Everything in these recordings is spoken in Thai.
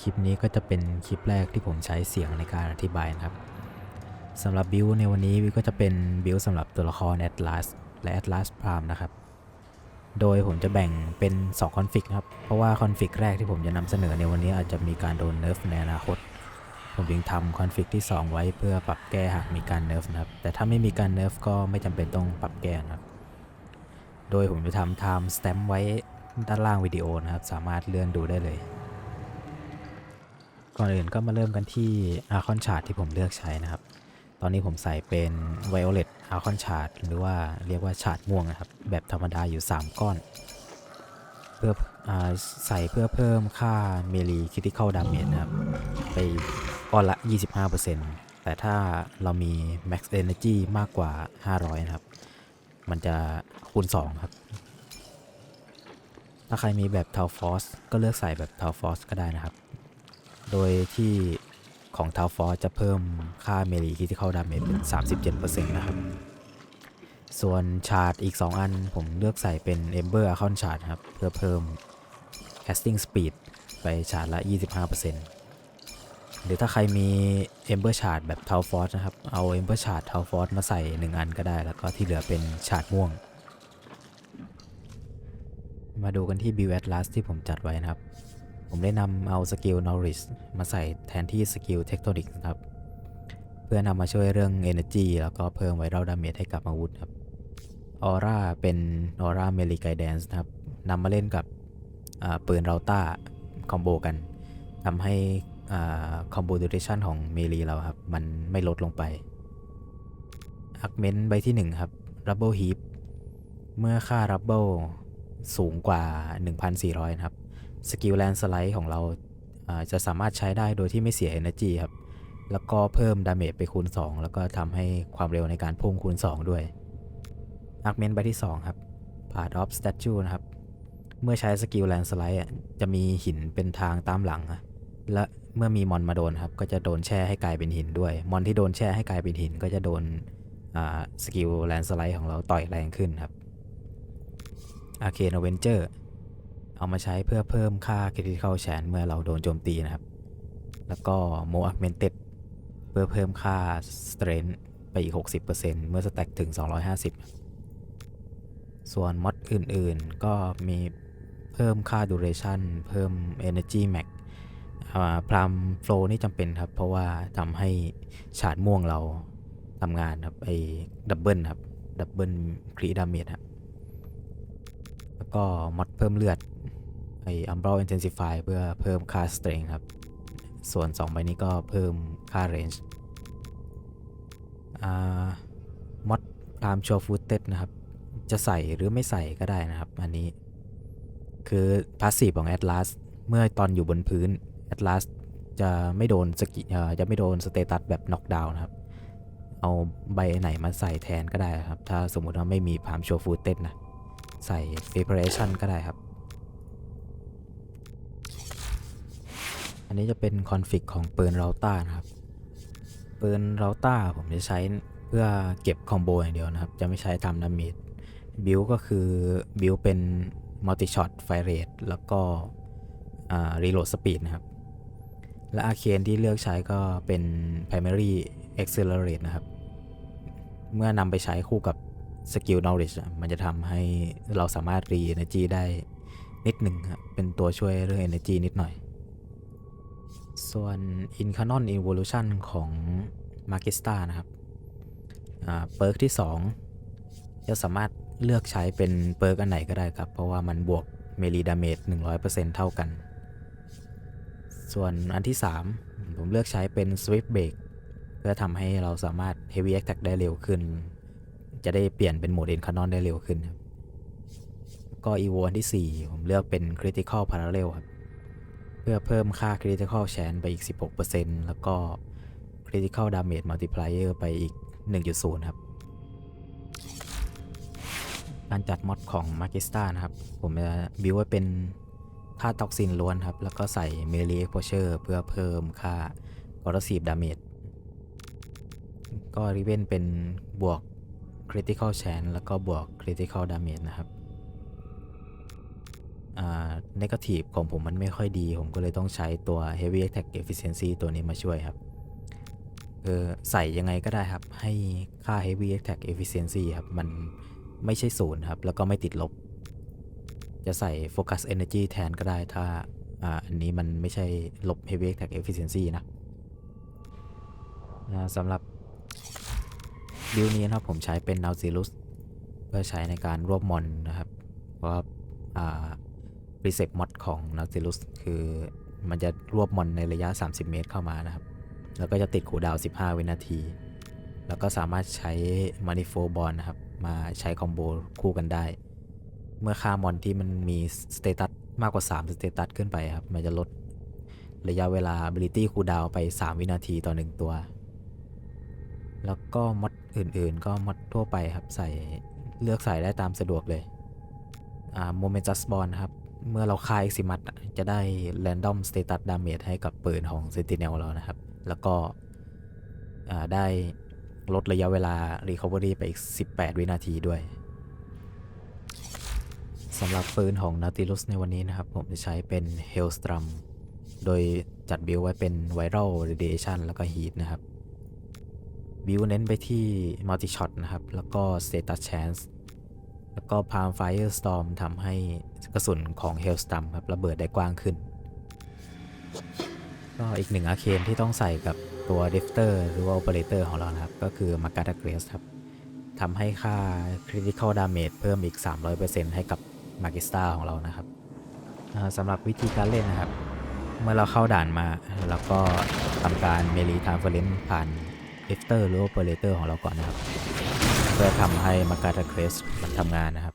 คลิปนี้ก็จะเป็นคลิปแรกที่ผมใช้เสียงในการอธิบายนะครับสำหรับบิวในวันนี้วิวก็จะเป็นบิวสำหรับตัวละคร Atlas และ Atlas Prime นะครับ โดยผมจะแบ่งเป็น2คอนฟิกครับ เพราะว่าคอนฟิกแรกที่ผมจะนำเสนอในวันนี้อาจจะมีการโดนเนิร์ฟในอนาคต ผมจึงทำคอนฟิกที่ 2 ไว้เพื่อปรับแก้หากมีการเนิร์ฟนะครับ แต่ถ้าไม่มีการเนิร์ฟก็ไม่จำเป็นต้องปรับแก้นะครับ โดยผมจะทำ time stamp ไว้ด้านล่างวิดีโอนะครับ สามารถเลื่อนดูได้เลย ก่อนอื่นก็มาเริ่มกันที่ Archon Chart ที่ผมเลือกใช้นะครับ ตอนนี้ผมใส่เป็น Violet Archon Chart หรือว่าเรียกว่าชาร์ตม่วงนะครับ แบบธรรมดาอยู่ 3 ก้อน เพื่ออใส่เพื่อเพิ่มค่า Melee Critical Damage นะครับ ไปก้อนละ 25%แต่ถ้าเรามี Max Energy มากกว่า 500 นะครับ มันจะคูณ 2 ครับถ้าใครมีแบบ t a l Force ก็เลือกใส่แบบ t a l Force ก็ได้นะครับ โดยที่ของ t a l Force จะเพิ่มค่า Melee Critical Damage เป็น 37%นะครับ ส่วนชาร์ตอีก 2 อันผมเลือกใส่เป็น Ember Archon Chart ครับ เพื่อเพิ่ม Casting Speed ไปชาร์ตละ 25%หรือถ้าใครมี Ember Chart แบบ t a l Force นะครับ เอา Ember Chart t a l Force มาใส่ 1 อันก็ได้ แล้วก็ที่เหลือเป็นชาร์ตม่วง มาดูกันที่ Build Atlas ที่ผมจัดไว้นะครับ ผมได้นำเอาสกิล Knowledge มาใส่แทนที่สกิล Tectonic นะครับ เพื่อนำมาช่วยเรื่อง Energy แล้วก็เพิ่มไวรัลดาเมจให้กับอาวุธครับ Aura เป็น Aura Melee Guidance นะครับนำมาเล่นกับปืนเราต้าคอมโบกันทำให้คอมโบดูเรชันของเมลีเราครับ มันไม่ลดลงไป a u g m e n t ใบที่ 1 ครับ Rubble Heap เมื่อค่า Rubble สูงกว่า 1,400 นะครับ สกิลแลนสไลด์ของเราจะสามารถใช้ได้โดยที่ไม่เสีย Energy ครับ แล้วก็เพิ่มดาเมจไปคูณ 2 แล้วก็ทำให้ความเร็วในการพุ่งคูณ 2 ด้วยอาร์เมนใบที่ 2 ครับ Part of Statue นะครับ เมื่อใช้สกิลแลนสไลด์จะมีหินเป็นทางตามหลัง และเมื่อมีมอนมาโดนครับ ก็จะโดนแช่ให้กลายเป็นหินด้วย มอนที่โดนแช่ให้กลายเป็นหิน ก็จะโดนสกิลแลนสไลด์ของเราต่อยแรงขึ้นครับอาร์เคนเวนเจอร์ เอามาใช้เพื่อเพิ่มค่า Critical Chance เมื่อเราโดนโจมตีนะครับ แล้วก็โมอักเมนเต็ดเพื่อเพิ่มค่า Strength ไปอีก 60%เมื่อสแต็กถึง 250 ส่วนมอดอื่นๆ ก็มีเพิ่มค่า Duration เพิ่ม Energy Max พรามโฟลนี่จำเป็นครับ เพราะว่าทำให้ฉาดม่วงเราทำงานครับ ไอ้ดับเบิลครับ ดับเบิลครีดาเมจครับ แล้วก็มอดเพิ่มเลือด ไอ้ Umbral Intensify เพื่อเพิ่มค่า Strength ครับ ส่วน 2 ใบนี้ก็เพิ่มค่า range อ่ามอดพรามโชฟูเต็ดนะครับ จะใส่หรือไม่ใส่ก็ได้นะครับ อันนี้ คือพาสซีฟของ Atlas เมื่อตอนอยู่บนพื้น Atlas จะไม่โดนสกิเออจะไม่โดนสเตตัสแบบน็อกดาวน์นะครับ เอาใบไหนมาใส่แทนก็ได้ครับ ถ้าสมมุติว่าไม่มีพามโชฟูเต็ดนะ ใส่ preparation ก็ได้ครับ อันนี้จะเป็นคอนฟิกของปืนเราต้านะครับ ปืนเราต้าผมจะใช้เพื่อเก็บคอมโบอย่างเดียวนะครับ จะไม่ใช้ทำดาเมจบิลก็คือบิลเป็นมัลติช็อตไฟเรทแล้วก็รีโหลดสปีดนะครับ และอาเคนที่เลือกใช้ก็เป็น primary accelerate นะครับ เมื่อนำไปใช้คู่กับสกิล knowledge มันจะทำให้เราสามารถรี energy ได้นิดหนึ่งครับเป็นตัวช่วยเรื่อง energy นิดหน่อย ส่วน Incanon Evolution ของ m a g i s t a นะครับเปิร์กที่ 2 จะสามารถเลือกใช้เป็นเปิร์กอันไหนก็ได้ครับ เพราะว่ามันบวกเมลีดาเมจ100%เท่ากัน ส่วนอันที่ 3 ผมเลือกใช้เป็น Swift Break เพื่อทำให้เราสามารถ Heavy Attack ได้เร็วขึ้น จะได้เปลี่ยนเป็นโหมด Incanon ได้เร็วขึ้นครับก็ Evo อันที่ 4 ผมเลือกเป็น Critical Parallel ครับ เพื่อเพิ่มค่า Critical Chance ไปอีก 16%แล้วก็ Critical Damage Multiplier ไปอีก 1.0 ครับ การจัดม็อดของ m a g i s t a นะครับ ผมจะบิวไว้เป็นค่าท็อกซินล้วนครับ แล้วก็ใส่ Melee Exposure เพื่อเพิ่มค่า Corrosive Damage ก็ริเวนเป็นบวก Critical Chance แล้วก็บวก Critical Damage นะครับ อ่า negative ของผมมันไม่ค่อยดี ผมก็เลยต้องใช้ตัว heavy attack efficiency ตัวนี้มาช่วยครับออใส่ยังไงก็ได้ครับ ให้ค่า heavy attack efficiency ครับ มันไม่ใช่ศูนย์ครับ แล้วก็ไม่ติดลบ จะใส่ focus energy แทนก็ได้ถ้าอันนี้มันไม่ใช่ลบ heavy attack efficiency นะสำหรับบิลนี้นะครับผมใช้เป็น Nautilus เพื่อใช้ในการรวบมอนนะครับเพราะว่า อ่า preset mod ของ Nautilus คือมันจะรวบมอนในระยะ 30 เมตรเข้ามานะครับ แล้วก็จะติดคูดาว 15 วินาที แล้วก็สามารถใช้ Manifold Bond นะครับ มาใช้คอมโบคู่กันได้ เมื่อค่ามอนที่มันมีสเตตัสมากกว่า 3 สเตตัสขึ้นไปครับ มันจะลดระยะเวลา ability cooldown ไป 3 วินาทีต่อ 1 ตัว แล้วก็มอดอื่นๆ ก็มอดทั่วไปครับ ใส่เลือกใส่ได้ตามสะดวกเลย อ่า Momentus Bond ครับ เมื่อเราคาย Eximus อะจะได้ Random Status Damage ให้กับปืนของ Sentinel เรานะครับ แล้วก็ได้ลดระยะเวลา Recovery ไปอีก 18 วินาทีด้วยสำหรับปืนของ Nautilus ในวันนี้นะครับ ผมจะใช้เป็น Hailstrom โดยจัดบิลไว้เป็น Viral Radiation แล้วก็ Heat นะครับบิลเน้นไปที่ Multi Shot นะครับ แล้วก็ Status Chance แล้วก็ Palm Fire Storm ทำให้กระสุนของ Hailstorm ครับระเบิดได้กว้างขึ้น ก็อีกหนึ่งอาเคนที่ต้องใส่กับตัว Drifter หรือว่า Operator ของเรานะครับ ก็คือ m a g a t a Grace ครับทำให้ค่า Critical Damage เพิ่มอีก 300%ให้กับ m a g i s t a ของเรานะครับสำหรับวิธีการเล่นนะครับ เมื่อเราเข้าด่านมาเราก็ทำการ Melee Transference ผ่าน Drifter หรือ Operator ของเราก่อนนะครับ เพื่อทำให้ m a g a t a Grace มันทำงานนะครับ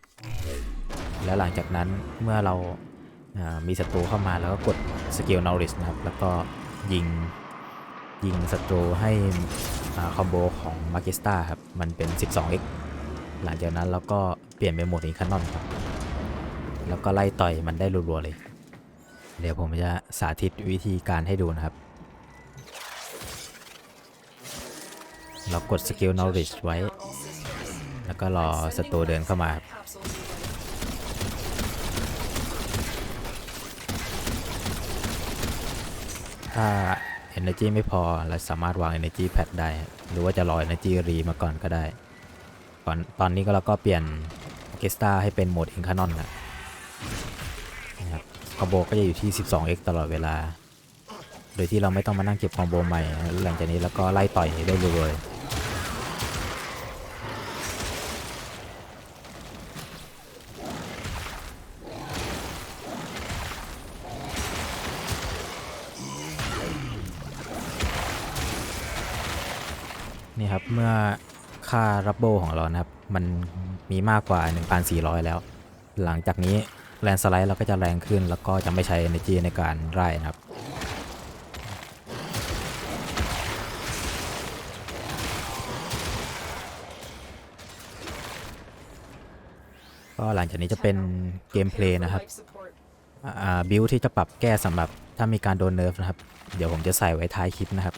แล้วหลังจากนั้นเมื่อเรามีศัตรูเข้ามาแล้วก็กดสกิล Knowledge นะครับ แล้วก็ยิงยิงศัตรูให้คอมโบของ m a g i s t a ครับ มันเป็น 12x หลังจากนั้นเราก็เปลี่ยนเป็นโหมดอินคานอนครับ แล้วก็ไล่ต่อยมันได้รัวๆเลย เดี๋ยวผมจะสาธิตวิธีการให้ดูนะครับ เรากดสกิล knowledge ไว้ แล้วก็รอศัตรูเดินเข้ามาครับถ้า energy ไม่พอเราสามารถวาง energy pad ได้ หรือว่าจะรอ energy re มาก่อนก็ได้ก่อนตอนนี้ก็เราก็เปลี่ยนเกสตาให้เป็นโหมด Incanon นนะครับคอมโบก็จะอยู่ที่ 12x ตลอดเวลา โดยที่เราไม่ต้องมานั่งเก็บคอมโบใหม่ หลังจากนี้แล้วก็ไล่ต่อยได้เลย เมื่อค่ารับโบของเรานะครับ มันมีมากกว่า 1,400 แล้ว หลังจากนี้แรงสไลด์เราก็จะแรงขึ้นแล้วก็จะไม่ใช้ energy ในการไล่นะครับ ก็หลังจากนี้จะเป็นเกมเพลย์นะครับบิลที่จะปรับแก้สำหรับถ้ามีการโดนเนิร์ฟนะครับ เดี๋ยวผมจะใส่ไว้ท้ายคลิปนะครับ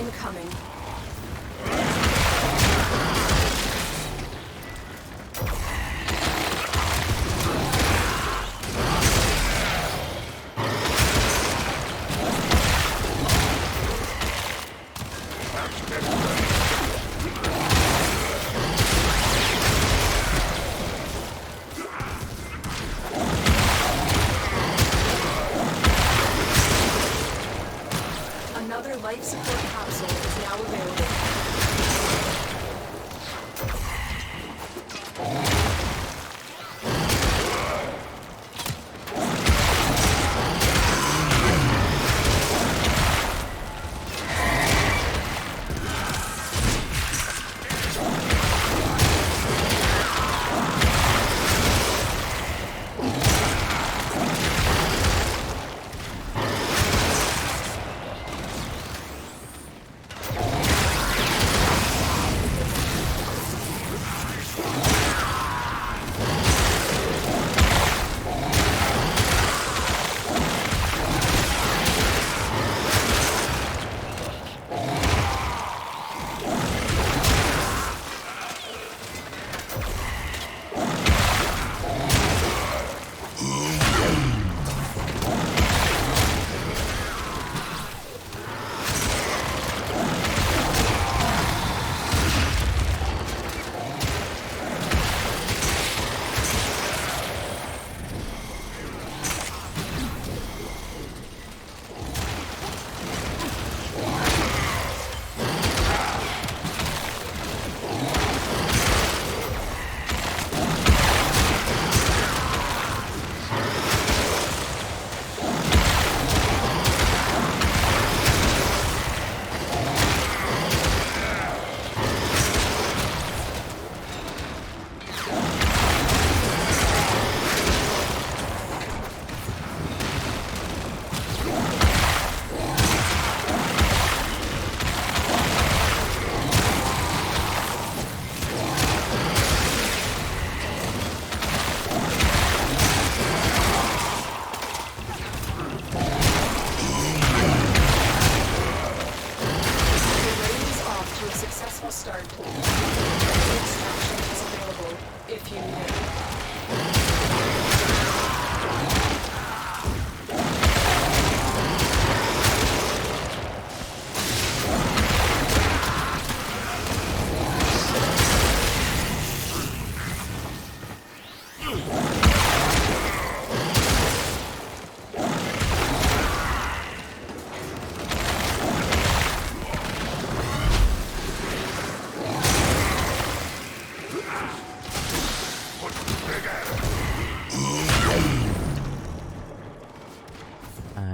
incoming. Another life support capsule is now available.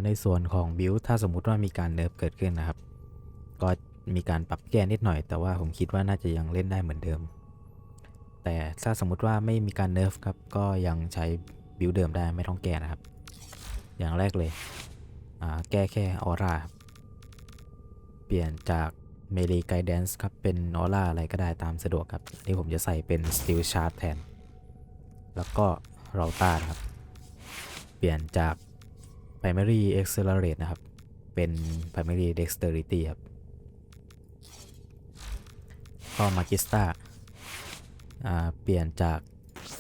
ในส่วนของบิลถ้าสมมุติว่ามีการเนิร์ฟเกิดขึ้นนะครับ ก็มีการปรับแก้นิดหน่อย แต่ว่าผมคิดว่าน่าจะยังเล่นได้เหมือนเดิม แต่ถ้าสมมุติว่าไม่มีการเนิร์ฟครับ ก็ยังใช้บิลเดิมได้ไม่ต้องแก้นะครับ อย่างแรกเลยอ่าแก้แค่ออร่า เปลี่ยนจากเมลีไกด์แดนซ์ครับ เป็นออร่าอะไรก็ได้ตามสะดวกครับอันนี่ผมจะใส่เป็นสติลชาร์ t แทน แล้วก็เราต้าครับ เปลี่ยนจาก primary accelerate นะครับ เป็น primary dexterity ครับก็มากิสตาเปลี่ยนจาก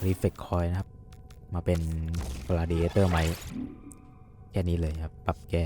reflect coin นะครับ มาเป็น gladiator ไม้แค่นี้เลยครับ ปรับแก้